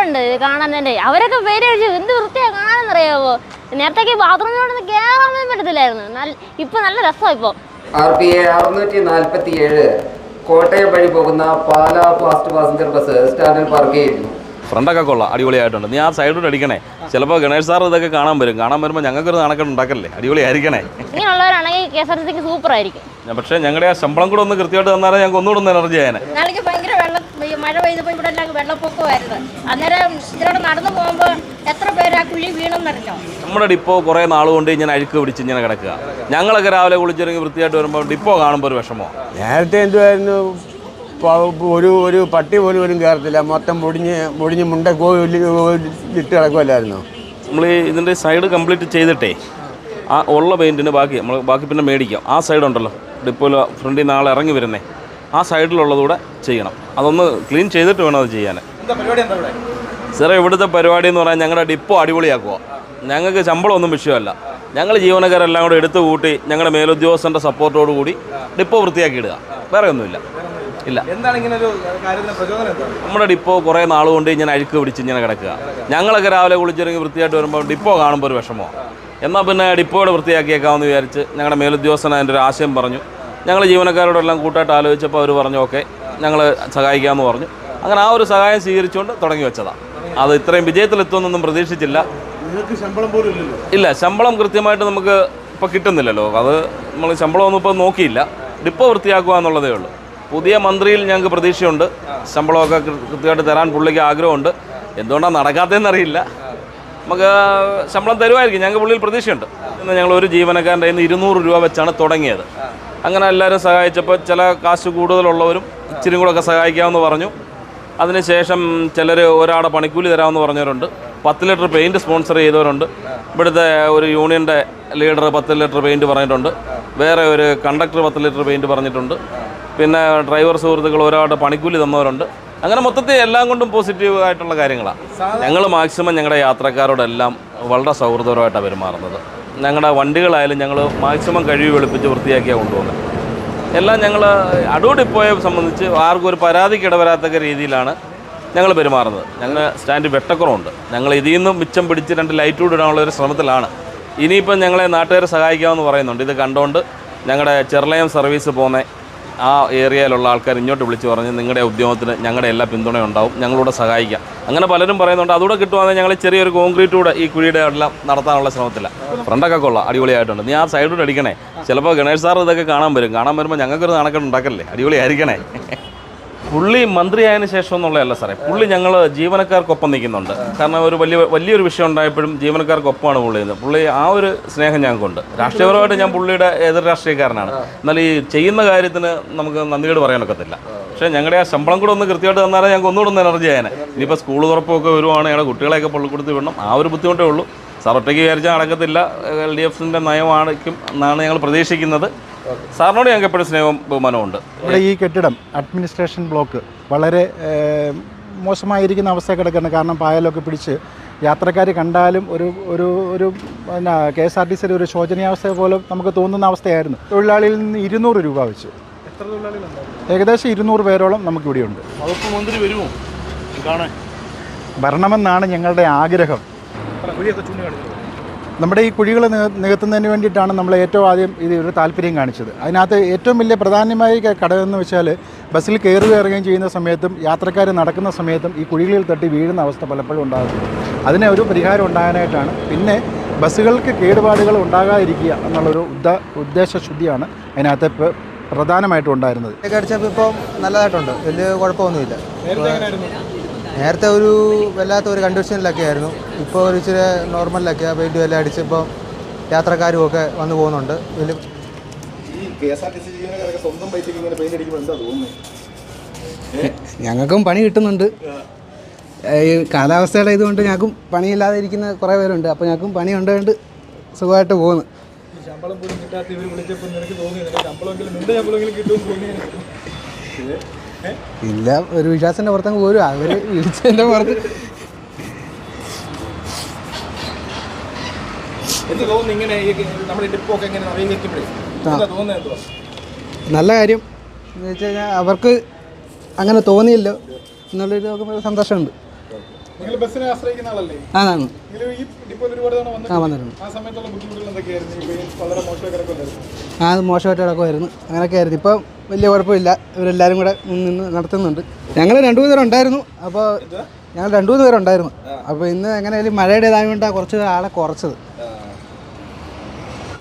കണ്ടിട്ടുണ്ട് കാണാൻ തന്നെ അവരൊക്കെ പേര് കഴിച്ചു എന്ത് വൃത്തിയാണ് കാണാന്നറിയാവോ? നേരത്തേക്ക് ബാത്റൂമിലോടൊന്നും കേറാൻ പറ്റത്തില്ലായിരുന്നു. നല്ല ഇപ്പൊ നല്ല രസമാണ് ഇപ്പൊ. ആർ പി എ അറുന്നൂറ്റി നാൽപ്പത്തി ഏഴ് കോട്ടയം വഴി പോകുന്ന പാലാ ഫാസ്റ്റ് പാസഞ്ചർ ബസ് സ്റ്റാൻഡിൽ പാർക്ക് ചെയ്യുന്നു ഫ്രണ്ടൊക്കെ കൊള്ളാം. അടിപൊളിയായിട്ടുണ്ട്. നീ ആ സൈഡിലോട്ട് അടിക്കണേ. ചിലപ്പോൾ ഗണേഷ് സാർ ഇതൊക്കെ കാണാൻ വരും. കാണാൻ വരുമ്പോൾ ഞങ്ങൾക്കൊരു നാണക്കെട്ട് ഉണ്ടാക്കല്ലേ? അടിപൊളിയായിരിക്കണേ. ഇങ്ങനെയുള്ളവരാണെങ്കിൽ കെ എസ് ആർ ടി സിക്ക് സൂപ്പർ ആയിരിക്കും. ഞാൻ പക്ഷേ ഞങ്ങളുടെ ആ ശമ്പളം കൂടെ ഒന്ന് കൃത്യമായിട്ട് തന്നാലേ ഞങ്ങൾക്ക് ഒന്നുകൂടെ ഒന്ന് എനർജി ആയനെ. മഴ പെയ്തപ്പോൾ ഇവിടെ എല്ലാം വെള്ളപ്പൊക്കമായിരുന്നു അന്നേരം ഇതിലൂടെ നടന്നു പോകുമ്പോൾ എത്ര പേര് ആ കുഴി വീണെന്നറിഞ്ഞോ? നമ്മുടെ ഡിപ്പോ കുറേ നാൾ കൊണ്ട് ഇങ്ങനെ അഴുക്ക് പിടിച്ച് ഇങ്ങനെ കിടക്കുക. ഞങ്ങളൊക്കെ രാവിലെ കുളിച്ചിറങ്ങി വൃത്തിയായിട്ട് വരുമ്പോൾ ഡിപ്പോ കാണുമ്പോൾ ഒരു വിഷമോ? നേരത്തെ എന്തുമായിരുന്നു ഒരു ഒരു പട്ടി പോലും പോലും കയറത്തില്ല. മൊത്തം മുടിഞ്ഞ് മുടിഞ്ഞ് മുണ്ട ഇട്ട് കിടക്കുമല്ലായിരുന്നു നമ്മൾ ഈ ഇതിന്റെ സൈഡ് കംപ്ലീറ്റ് ചെയ്തിട്ടേ ആ ഉള്ള പെയിന്റിന് ബാക്കി നമ്മൾ ബാക്കി പിന്നെ മേടിക്കാം. ആ സൈഡ് ഉണ്ടല്ലോ ഡിപ്പോയിൽ ഫ്രണ്ടിൽ നിന്ന് ആൾ ഇറങ്ങി വരുന്നേ. ആ സൈഡിലുള്ളതുകൂടെ ചെയ്യണം. അതൊന്ന് ക്ലീൻ ചെയ്തിട്ട് വേണം അത് ചെയ്യാൻ. സാറേ ഇവിടുത്തെ പരിപാടി എന്ന് പറഞ്ഞാൽ ഞങ്ങളുടെ ഡിപ്പോ അടിപൊളിയാക്കുക ഞങ്ങൾക്ക് ശമ്പളമൊന്നും വിഷയമല്ല. ഞങ്ങൾ ജീവനക്കാരെല്ലാം കൂടെ എടുത്തു കൂട്ടി ഞങ്ങളുടെ മേലുദ്യോഗസ്ഥന്റെ സപ്പോർട്ടോട് കൂടി ഡിപ്പോ വൃത്തിയാക്കി ഇടുക വേറെ ഒന്നുമില്ല. ഇല്ല. നമ്മുടെ ഡിപ്പോ കുറേ നാൾ കൊണ്ട് ഇങ്ങനെ അഴുക്ക് പിടിച്ച് ഇങ്ങനെ കിടക്കുക. ഞങ്ങളൊക്കെ രാവിലെ കുളിച്ചിറങ്ങി വൃത്തിയായിട്ട് വരുമ്പോൾ ഡിപ്പോ കാണുമ്പോൾ ഒരു വിഷമോ എന്നാൽ പിന്നെ ഡിപ്പോയുടെ വൃത്തിയാക്കിയേക്കാമെന്ന് വിചാരിച്ച് ഞങ്ങളുടെ മേലുദ്യോഗസ്ഥൻ അതിന്റെ ഒരു ആശയം പറഞ്ഞു. ഞങ്ങൾ ജീവനക്കാരോടെല്ലാം കൂട്ടായിട്ട് ആലോചിച്ചപ്പോൾ അവർ പറഞ്ഞു ഓക്കെ ഞങ്ങൾ സഹായിക്കാമെന്ന് പറഞ്ഞു. അങ്ങനെ ആ ഒരു സഹായം സ്വീകരിച്ചുകൊണ്ട് തുടങ്ങി വെച്ചതാണ് അത് ഇത്രയും വിജയത്തിലെത്തുമെന്നൊന്നും പ്രതീക്ഷിച്ചില്ല. ഇല്ല ശമ്പളം കൃത്യമായിട്ട് നമുക്ക് ഇപ്പോൾ കിട്ടുന്നില്ലല്ലോ. അത് നമ്മൾ ശമ്പളമൊന്നും ഇപ്പോൾ നോക്കിയില്ല. ഡിപ്പോ വൃത്തിയാക്കുക എന്നുള്ളതേ ഉള്ളൂ. പുതിയ മന്ത്രിയിൽ ഞങ്ങൾക്ക് പ്രതീക്ഷയുണ്ട്. ശമ്പളമൊക്കെ കൃത്യമായിട്ട് തരാൻ പുള്ളിക്ക് ആഗ്രഹമുണ്ട്. എന്തുകൊണ്ടാണ് നടക്കാത്തതെന്ന് അറിയില്ല നമുക്ക് ശമ്പളം തരുമായിരിക്കും. ഞങ്ങൾക്ക് പുള്ളിയിൽ പ്രതീക്ഷയുണ്ട്. ഇന്ന് ഞങ്ങൾ ഒരു ജീവനക്കാരന്റെ കയ്യിൽ നിന്ന് ഇരുന്നൂറ് രൂപ വെച്ചാണ് തുടങ്ങിയത്. അങ്ങനെ എല്ലാവരും സഹായിച്ചപ്പോൾ ചില കാശ് കൂടുതലുള്ളവരും ഇച്ചിരി കൂടെ ഒക്കെ സഹായിക്കാമെന്ന് പറഞ്ഞു. അതിനുശേഷം ചിലർ ഒരാളുടെ പണിക്കൂലി തരാമെന്ന് പറഞ്ഞവരുണ്ട്. പത്ത് ലിറ്റർ പെയിന്റ് സ്പോൺസർ ചെയ്തവരുണ്ട്. ഇവിടുത്തെ ഒരു യൂണിയന്റെ ലീഡർ പത്ത് ലിറ്റർ പെയിന്റ് പറഞ്ഞിട്ടുണ്ട്. വേറെ ഒരു കണ്ടക്ടർ പത്ത് ലിറ്റർ പെയിന്റ് പറഞ്ഞിട്ടുണ്ട്. പിന്നെ ഡ്രൈവർ സുഹൃത്തുക്കൾ ഒരാളുടെ പണിക്കൂലി തന്നവരുണ്ട്. അങ്ങനെ മൊത്തത്തിൽ എല്ലാം കൊണ്ടും പോസിറ്റീവ് ആയിട്ടുള്ള കാര്യങ്ങളാണ്. ഞങ്ങൾ മാക്സിമം ഞങ്ങളുടെ യാത്രക്കാരോടെല്ലാം വളരെ സൗഹൃദപരമായിട്ടാണ് പെരുമാറുന്നത്. ഞങ്ങളുടെ വണ്ടികളായാലും ഞങ്ങൾ മാക്സിമം കഴിവ് വെളുപ്പിച്ച് വൃത്തിയാക്കിയാണ് കൊണ്ടുപോകുന്നത് എല്ലാം ഞങ്ങൾ അടൂർ ഡിപ്പോയെ സംബന്ധിച്ച് ആർക്കും ഒരു പരാതിക്ക് ഇടവരാത്തക്ക രീതിയിലാണ് ഞങ്ങൾ പെരുമാറുന്നത്. ഞങ്ങൾ സ്റ്റാൻഡ് വെട്ടക്കുറവുണ്ട്. ഞങ്ങൾ ഇതിൽ നിന്നും മിച്ചം പിടിച്ച് രണ്ട് ലൈറ്റ് ഇടാനുള്ള ഒരു ശ്രമത്തിലാണ്. ഇനിയിപ്പം ഞങ്ങളെ നാട്ടുകാരെ സഹായിക്കാമെന്ന് പറയുന്നുണ്ട്. ഇത് കണ്ടുകൊണ്ട് ഞങ്ങളുടെ ചെറുലയം സർവീസ് പോകുന്ന ആ ഏരിയയിലുള്ള ആൾക്കാർ ഇങ്ങോട്ട് വിളിച്ച് പറഞ്ഞ് നിങ്ങളുടെ ഉദ്യമത്തിന് ഞങ്ങളുടെ എല്ലാ പിന്തുണയും ഉണ്ടാവും ഞങ്ങളോട് സഹായിക്കാം. അങ്ങനെ പലരും പറയുന്നുണ്ട് അതുകൂടെ കിട്ടുവാണെങ്കിൽ ഞങ്ങൾ ചെറിയൊരു കോൺക്രീറ്റ് കൂടെ ഈ കുഴിയുടെ എല്ലാം നടത്താനുള്ള ശ്രമത്തില്ല ഫ്രണ്ടൊക്കെ കൊള്ളാം അടിപൊളിയായിട്ടുണ്ട്. നീ ആ സൈഡിലൂടെ അടിക്കണേ. ചിലപ്പോൾ ഗണേഷ് സാർ ഇതൊക്കെ കാണാൻ വരും. കാണാൻ വരുമ്പോൾ ഞങ്ങൾക്കൊരു നാണക്കെട്ട് ഉണ്ടാക്കല്ലേ? അടിപൊളിയായിരിക്കണേ. പുള്ളി മന്ത്രിയായതിനു ശേഷം എന്നുള്ളതല്ല സാറേ. പുള്ളി ഞങ്ങൾ ജീവനക്കാർക്കൊപ്പം നിൽക്കുന്നുണ്ട്. കാരണം ഒരു വലിയ വലിയൊരു വിഷയം ഉണ്ടായപ്പോഴും ജീവനക്കാർക്കൊപ്പമാണ് പുള്ളി ചെയ്യുന്നത് പുള്ളി ആ ഒരു സ്നേഹം ഞങ്ങൾക്കുണ്ട്. രാഷ്ട്രീയപരമായിട്ട് ഞാൻ പുള്ളിയുടെ എതിർ രാഷ്ട്രീയക്കാരനാണ്. എന്നാൽ ഈ ചെയ്യുന്ന കാര്യത്തിന് നമുക്ക് നന്ദിയോട് പറയാനൊക്കത്തില്ല പക്ഷേ ഞങ്ങളുടെ ആ ശമ്പളം കൂടെ ഒന്ന് കൃത്യമായിട്ട് തന്നാലേ ഞങ്ങൾക്ക് ഒന്നുകൂടെ ഒന്ന് എനർജി ആയനെ. ഇനിയിപ്പോൾ സ്കൂൾ തുറപ്പൊക്കെ വരുവാണ്. ഞങ്ങളുടെ കുട്ടികളെയൊക്കെ പള്ളിക്കൊടുത്ത് വിടണം. ആ ഒരു ബുദ്ധിമുട്ടേ ഉള്ളൂ. സാർ ഒറ്റയ്ക്ക് വിചാരിച്ചാൽ നടക്കത്തില്ല എൽ ഡി എഫിന്റെ നയമാണിക്കും എന്നാണ് ഞങ്ങൾ പ്രതീക്ഷിക്കുന്നത്. സാറിനോട് ഞങ്ങൾക്ക് എപ്പോഴും സ്നേഹവും ബഹുമാനമുണ്ട് ഇവിടെ ഈ കെട്ടിടം അഡ്മിനിസ്ട്രേഷൻ ബ്ലോക്ക് വളരെ മോശമായിരിക്കുന്ന അവസ്ഥ കിടക്കുന്നത് കാരണം പായലൊക്കെ പിടിച്ച് യാത്രക്കാർ കണ്ടാലും ഒരു ഒരു ഒരു പിന്നെ കെ എസ് ആർ ടി സിയുടെ ഒരു ശോചനീയാവസ്ഥ പോലെ നമുക്ക് തോന്നുന്ന അവസ്ഥയായിരുന്നു. തൊഴിലാളിയിൽ നിന്ന് ഇരുന്നൂറ് രൂപ വെച്ച്. ഏകദേശം ഇരുന്നൂറ് പേരോളം നമുക്കിവിടെയുണ്ട് വകുപ്പ് മന്ത്രി വരുമോ? കാണാൻ. വരണമെന്നാണ് ഞങ്ങളുടെ ആഗ്രഹം. നമ്മുടെ ഈ കുഴികൾ നിക- നികത്തുന്നതിന് വേണ്ടിയിട്ടാണ് നമ്മൾ ഏറ്റവും ആദ്യം ഇത് ഒരു താല്പര്യം കാണിച്ചത്. അതിനകത്ത് ഏറ്റവും വലിയ പ്രധാനമായ ഘടകം ഘടകമെന്ന് വെച്ചാൽ ബസ്സിൽ കയറുകയും ഇറങ്ങുകയും ചെയ്യുന്ന സമയത്തും യാത്രക്കാർ നടക്കുന്ന സമയത്തും ഈ കുഴികളിൽ തട്ടി വീഴുന്ന അവസ്ഥ പലപ്പോഴും ഉണ്ടാകുന്നു അതിനെ ഒരു പരിഹാരം ഉണ്ടാകാനായിട്ടാണ്. പിന്നെ ബസ്സുകൾക്ക് കേടുപാടുകൾ ഉണ്ടാകാതിരിക്കുക എന്നുള്ളൊരു ഉദ്ദ ഉദ്ദേശശുദ്ധിയാണ് അതിനകത്ത് ഇപ്പോൾ പ്രധാനമായിട്ടും ഉണ്ടായിരുന്നത്. അടിച്ചപ്പോൾ ഇപ്പം നല്ലതായിട്ടുണ്ട്. വലിയ കുഴപ്പമൊന്നുമില്ല. നേരത്തെ ഒരു വല്ലാത്ത ഒരു കണ്ടീഷനിലൊക്കെ ആയിരുന്നു. ഇപ്പോൾ ഒരു ഇച്ചിരി നോർമലിലൊക്കെ പെയിന്റും എല്ലാം അടിച്ചപ്പോൾ യാത്രക്കാരും ഒക്കെ വന്നു പോകുന്നുണ്ട്. തോന്നുന്നത് ഞങ്ങൾക്കും പണി കിട്ടുന്നുണ്ട്. ഈ കാലാവസ്ഥയുടെ ഇതുകൊണ്ട് ഞങ്ങൾക്കും പണിയില്ലാതെ ഇരിക്കുന്ന കുറേ പേരുണ്ട്. അപ്പോൾ ഞങ്ങൾക്കും പണി ഉണ്ടായിട്ട് സുഖമായിട്ട് പോകുന്നു. ശമ്പളം പോലും കിട്ടാത്ത ഇവർ വിളിച്ചപ്പോൾ നിനക്ക് തോന്നിയത്? ശമ്പളമെങ്കിലും നിന്റെ ശമ്പളമെങ്കിലും കിട്ടുമെന്ന് തോന്നിയത്? ഇല്ല ഒരു വിശ്വാസിന്റെ പുറത്തങ്ങ് പോരും. അവർ വിളിച്ചതിന്റെ പുറത്ത്. നല്ല കാര്യം. എന്ന് വെച്ച് കഴിഞ്ഞാൽ അവർക്ക് അങ്ങനെ തോന്നിയല്ലോ. എന്നുള്ളൊരു സന്തോഷമുണ്ട് അതാണ്. ആ അത് മോശമായിട്ട് കിടക്കുമായിരുന്നു അങ്ങനെയൊക്കെ ആയിരുന്നു ഇപ്പം വലിയ കുഴപ്പമില്ല. ഇവരെല്ലാവരും കൂടെ നിന്ന് നടത്തുന്നുണ്ട്. ഞങ്ങൾ രണ്ടു മൂന്ന് പേരുണ്ടായിരുന്നു. അപ്പോൾ ഞങ്ങൾ രണ്ടു മൂന്ന് പേരുണ്ടായിരുന്നു. അപ്പോൾ ഇന്ന് എങ്ങനെയായാലും മഴയുടേതായതുകൊണ്ടാണ് കുറച്ച് ആളെ കുറച്ചത്.